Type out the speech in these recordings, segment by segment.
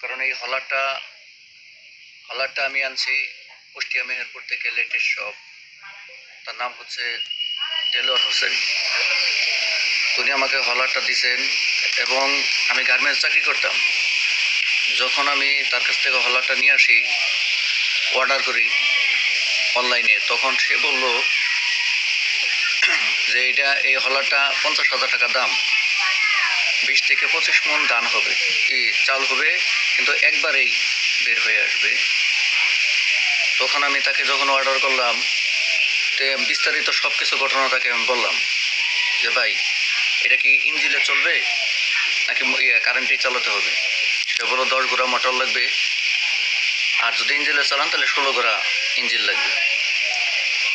কারণ এই হলারটা হলারটা আমি আনছি কুষ্টিয়া মেহেরপুর থেকে লেটেস্ট শপ তার নাম হচ্ছে টেলর হোসেন উনি আমাকে হলারটা দিছেন এবং আমি গার্মেন্টস চাকরি করতাম। যখন আমি তার কাছ থেকে হলারটা নিয়ে আসি অর্ডার করি অনলাইনে তখন সে বলল যে এটা এই হলারটা পঞ্চাশ হাজার টাকা দাম। বিশ থেকে পঁচিশ মন ধান হবে। কি চাল হবে, কিন্তু একবারেই বের হয়ে আসবে। তখন আমি তাকে যখন অর্ডার করলাম বিস্তারিত সব কিছু ঘটনা তাকে আমি বললাম, যে ভাই, এটা কি ইঞ্জিনে চলবে, নাকি ম- ইয়ে কারেন্টেই চালাতে হবে? সে বলল, দশ গোড়া মোটর লাগবে। আর যদি ইঞ্জিনে চালান, তাহলে ষোলো গোড়া ইঞ্জিন লাগবে।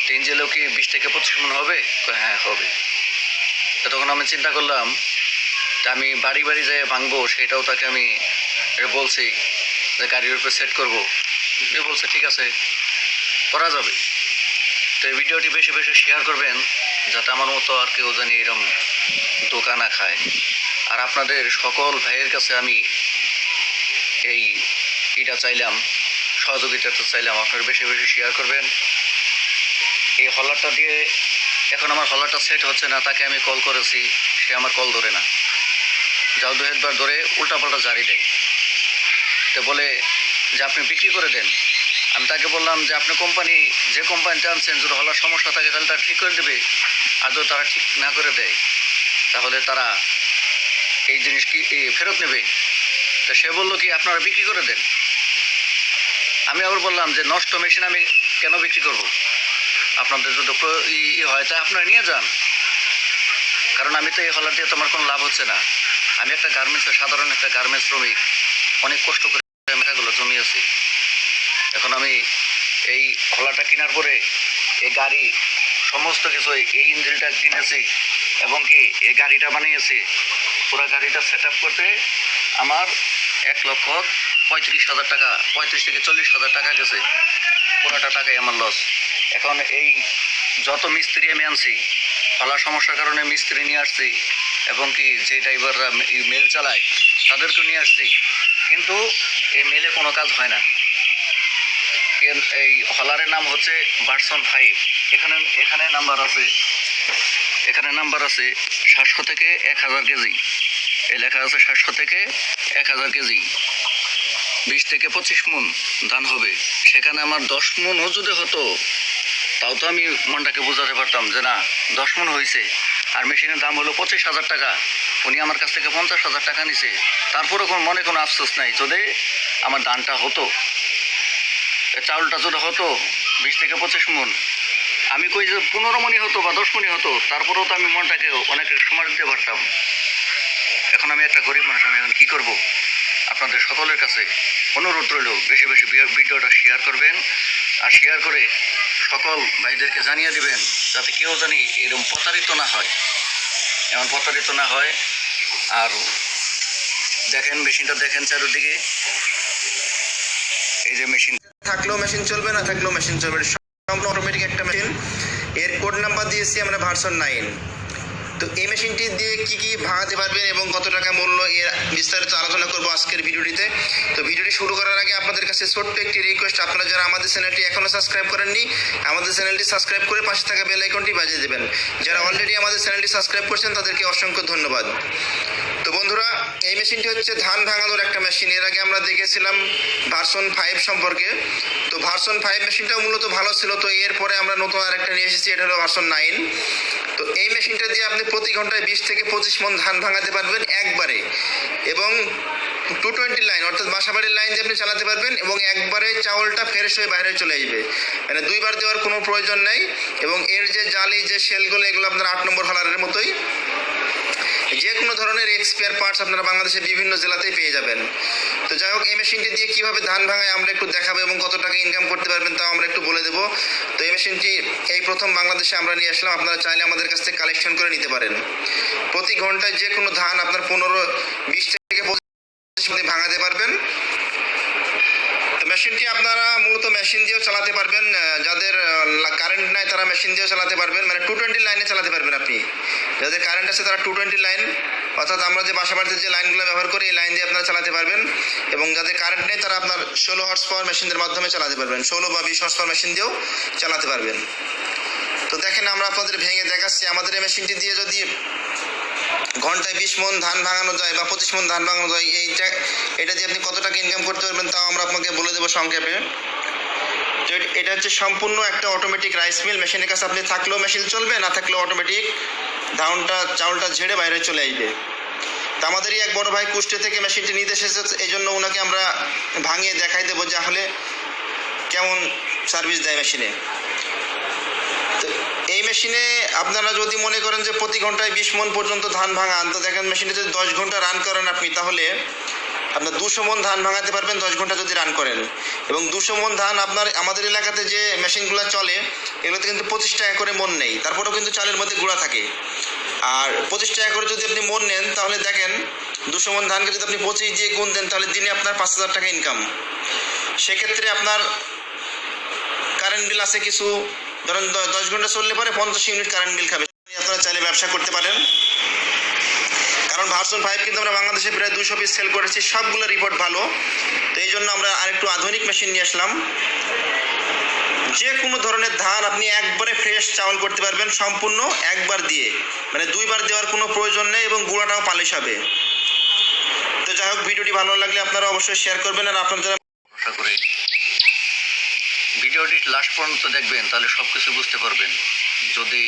তো ইঞ্জিনেও কি বিশ থেকে পঁচিশ মন হবে? হ্যাঁ হবে। তখন আমি চিন্তা করলাম আমি বাড়ি বাড়ি যে ভাঙবো, সেটাও তাকে আমি বলছি যে গাড়ির উপরে সেট করব। সে বলছে, ঠিক আছে, করা যাবে। তো এই ভিডিওটি বেশি বেশি শেয়ার করবেন, যাতে আমার মতো আর কেউ জানি এরকম ধোকা না খায়। আর আপনাদের সকল ভাইয়ের কাছে আমি এই এটা চাইলাম সহযোগিতাটা চাইলাম, আপনারা বেশি বেশি শেয়ার করবেন। এই হলারটা দিয়ে, এখন আমার হলারটা সেট হচ্ছে না, তাকে আমি কল করেছি, সে আমার কল ধরে না। যাও দু একবার ধরে উল্টাপাল্টা জারি দেয়। তো বলে যে আপনি বিক্রি করে দেন। আমি তাকে বললাম যে আপনি কোম্পানি যে কোম্পানিতে আনছেন, যদি হলার সমস্যা থাকে তাহলে তারা ঠিক করে দেবে আর যদি তারা ঠিক না করে দেয়। তাহলে তারা এই জিনিস কি ফেরত নেবে? তো সে বলল কি, আপনারা বিক্রি করে দেন। আমি আবার বললাম যে নষ্ট মেশিন আমি কেন বিক্রি করব? আপনাদের যদি ই হয়, তা আপনারা নিয়ে যান। কারণ আমি তো এই হলার দিয়ে তোমার কোনো লাভ হচ্ছে না। আমি একটা গার্মেন্টসের সাধারণ একটা গার্মেন্টস শ্রমিক অনেক কষ্ট করে মেটাগুলো জমিয়েছি। এখন আমি এই হলাটা কেনার পরে এই গাড়ি সমস্ত কিছু এই ইঞ্জিনটা কিনেছি এবং কি এই গাড়িটা বানিয়েছি। পুরো গাড়িটা সেট করতে আমার এক লক্ষ পঁয়ত্রিশ হাজার টাকা, পঁয়ত্রিশ থেকে চল্লিশ হাজার টাকা গেছে। পুরোটা টাকাই আমার লস এখন এই যত মিস্ত্রি আমি আনছি ফলার সমস্যার কারণে মিস্ত্রি নিয়ে আসছি এবং কি যে ড্রাইভাররা মেল চালায়, তাদেরকে নিয়ে আসছি। কিন্তু এই মেলে কোনো কাজ হয় না। এই হলারের নাম হচ্ছে ভার্সন ফাইভ এখানে এখানে নাম্বার আছে। এখানে নাম্বার আছে সাতশো থেকে এক হাজার কেজি। এই লেখা আছে সাতশো থেকে এক হাজার কেজি। বিশ থেকে পঁচিশ মন ধান হবে। সেখানে আমার দশ মনও যদি হতো। তাও তো আমি মনটাকে বোঝাতে পারতাম যে না, দশ মন হয়েছে আর মেশিনের দাম হলো পঁচিশ হাজার টাকা। উনি আমার কাছ থেকে পঞ্চাশ হাজার টাকা নিছে। তারপরে কোনো মনে কোনো আফসোস নাই, যদি আমার ধানটা হতো। চাউলটা যদি হতো, বিশ থেকে পঁচিশ মন। আমি কই যে পনেরো মনি হতো বা দশ মনি হতো, তারপরেও তো আমি মনটাকে অনেক সময় দিতে পারতাম। এখন আমি একটা গরিব মানুষ, আমি এখন কী করব? আপনাদের সকলের কাছে অনুরোধ রইল, বেশি বেশি ভিডিওটা শেয়ার করবেন। আর শেয়ার করে সকল ভাইদেরকে জানিয়ে দিবেন যাতে কেউ জানি এরকম প্রতারিত না হয়। এমন প্রতারিত না হয়। আর দেখেন, মেশিনটা দেখেন চারোদিকে। এই যে মেশিন। থাকলেও মেশিন চলবে, না থাকলেও মেশিন চলবে। সম্পূর্ণ অটোমেটিক একটা মেশিন। এর কোড নাম্বার দিয়েছি আমরা ভার্সন নাইন তো এই মেশিনটি দিয়ে কি কি ভাঙাতে পারবেন এবং কত টাকা মূল্য এর বিস্তারিত আলোচনা করব আজকের ভিডিওটিতে। তো ভিডিওটি শুরু করার কাছে ছোট্ট একটি রিকোয়েস্ট আপনারা যারা আমাদের চ্যানেলটি এখনও সাবস্ক্রাইব করেননি, আমাদের চ্যানেলটি সাবস্ক্রাইব করে পাশে থাকা বেল আইকনটি বাজিয়ে দেবেন। যারা অলরেডি আমাদের চ্যানেলটি সাবস্ক্রাইব করছেন, তাদেরকে অসংখ্য ধন্যবাদ। তো বন্ধুরা, এই মেশিনটি হচ্ছে ধান ভাঙানোর একটা মেশিন এর আগে আমরা দেখেছিলাম ভার্সন ফাইভ সম্পর্কে। তো ভার্সন ফাইভ মেশিনটাও মূলত ভালো ছিল। তো এরপরে আমরা নতুন আর একটা নিয়ে এসেছি, এটা হলো ভার্সন নাইন তো এই মেশিনটা দিয়ে আপনি প্রতি ঘন্টায় বিশ থেকে পঁচিশ মন ধান ভাঙাতে পারবেন একবারে। এবং টু টোয়েন্টি লাইন অর্থাৎ বাসাবাড়ির লাইন দিয়ে আপনি চালাতে পারবেন এবং একবারে চাউলটা ফ্রেশ হয়ে বাইরে চলে আসবে। মানে দুইবার দেওয়ার কোনো প্রয়োজন নেই এবং এর যে জালি, যে সেলগুলো এগুলো আপনার আট নম্বর হালারের মতোই। যে কোনো ধরনের এক্সপেয়ার পার্টস আপনারা বাংলাদেশের বিভিন্ন জেলাতেই পেয়ে যাবেন। তো যাই হোক, এই মেশিনটি দিয়ে কীভাবে ধান ভাঙায় আমরা একটু দেখাবো এবং কত টাকা ইনকাম করতে পারবেন তাও আমরা একটু বলে দেবো। তো এই মেশিনটি এই প্রথম বাংলাদেশে আমরা নিয়ে আসলাম। আপনারা চাইলে আমাদের কাছ থেকে কালেকশন করে নিতে পারেন। প্রতি ঘন্টায় যে কোনো ধান আপনার পনেরো, বিশ থেকে পঁচিশ ভাঙাতে পারবেন। মেশিনটি আপনারা মূলত মেশিন দিয়েও চালাতে পারবেন যাদের কারেন্ট নাই তারা মেশিন দিয়েও চালাতে পারবেন। মানে টু টোয়েন্টি লাইনে চালাতে পারবেন আপনি। যাদের কারেন্ট আছে তারা টু টোয়েন্টি লাইন অর্থাৎ আমরা যে বাসা বাড়িতে যে লাইনগুলো ব্যবহার করি, এই লাইন দিয়ে আপনারা চালাতে পারবেন। এবং যাদের কারেন্ট নেই, তারা আপনার ষোলো হর্স পাওয়ার মেশিনদের মাধ্যমে চালাতে পারবেন। ষোলো বা বিশ হর্স পাওয়ার মেশিন দিয়েও চালাতে পারবেন। তো দেখেন, আমরা আপনাদের ভেঙে দেখাচ্ছি। আমাদের এই মেশিনটি দিয়ে যদি ঘন্টায় বিশ মন ধান ভাঙানো যায় বা পঁচিশ মন ধান ভাঙানো যায়, এইটা, এটা দিয়ে আপনি কত টাকা ইনকাম করতে পারবেন তাও আমরা আপনাকে বলে দেবো সংক্ষেপে। এটা হচ্ছে সম্পূর্ণ একটা অটোমেটিক রাইস মিল মেশিনের কাছে আপনি থাকলেও মেশিন চলবে, না থাকলেও অটোমেটিক ধানটা, চাউলটা ঝেড়ে বাইরে চলে আসবে। তা আমাদেরই এক বড় ভাই কুষ্টে থেকে মেশিনটি নিতে এসেছে এই জন্য ওনাকে আমরা ভাঙিয়ে দেখাই দেবো যে আসলে কেমন সার্ভিস দেয় মেশিনে মেশিনে আপনারা যদি মনে করেন যে প্রতি ঘন্টায় বিশ মন পর্যন্ত ধান ভাঙান তো দেখেন মেশিনে যদি দশ ঘণ্টা রান করেন আপনি, তাহলে আপনার দুশো মন ধান ভাঙাতে পারবেন, দশ ঘণ্টা যদি রান করেন। এবং দুশো মন ধান আপনার, আমাদের এলাকাতে যে মেশিনগুলো চলে, এগুলোতে কিন্তু পঁচিশ টাকা করে মন নেই। তারপরেও কিন্তু চালের মধ্যে গুঁড়া থাকে। আর পঁচিশ টাকা করে যদি আপনি মন নেন, তাহলে দেখেন দুশো মন ধানকে যদি আপনি পঁচিশ দিয়ে গুণ দেন, তাহলে দিনে আপনার পাঁচ হাজার টাকা ইনকাম সেক্ষেত্রে আপনার কারেন্ট বিল আছে কিছু ধরেন দশ ঘণ্টা চললে পরে পঞ্চাশ ইউনিট কারেন্ট বিল খাবে। আপনারা চাইলে ব্যবসা করতে পারেন। কারণ ভার্সন ফাইভ কিন্তু আমরা বাংলাদেশে প্রায় দুশো পিস সেল করেছি, সবগুলো রিপোর্ট ভালো। তো এই জন্য আমরা আরেকটু আধুনিক মেশিন নিয়ে আসলাম। যে কোনো ধরনের ধান আপনি একবারে ফ্রেশ চাউল করতে পারবেন সম্পূর্ণ একবার দিয়ে। মানে দুইবার দেওয়ার কোনো প্রয়োজন নেই এবং গুঁড়াটাও পালিশ হবে। তো যাই হোক, ভিডিওটি ভালো লাগলে আপনারা অবশ্যই শেয়ার করবেন আর আপনার যারা আশা করি ভিডিওটি লাস্ট পর্যন্ত দেখবেন তাহলে সব কিছু বুঝতে পারবেন। যদি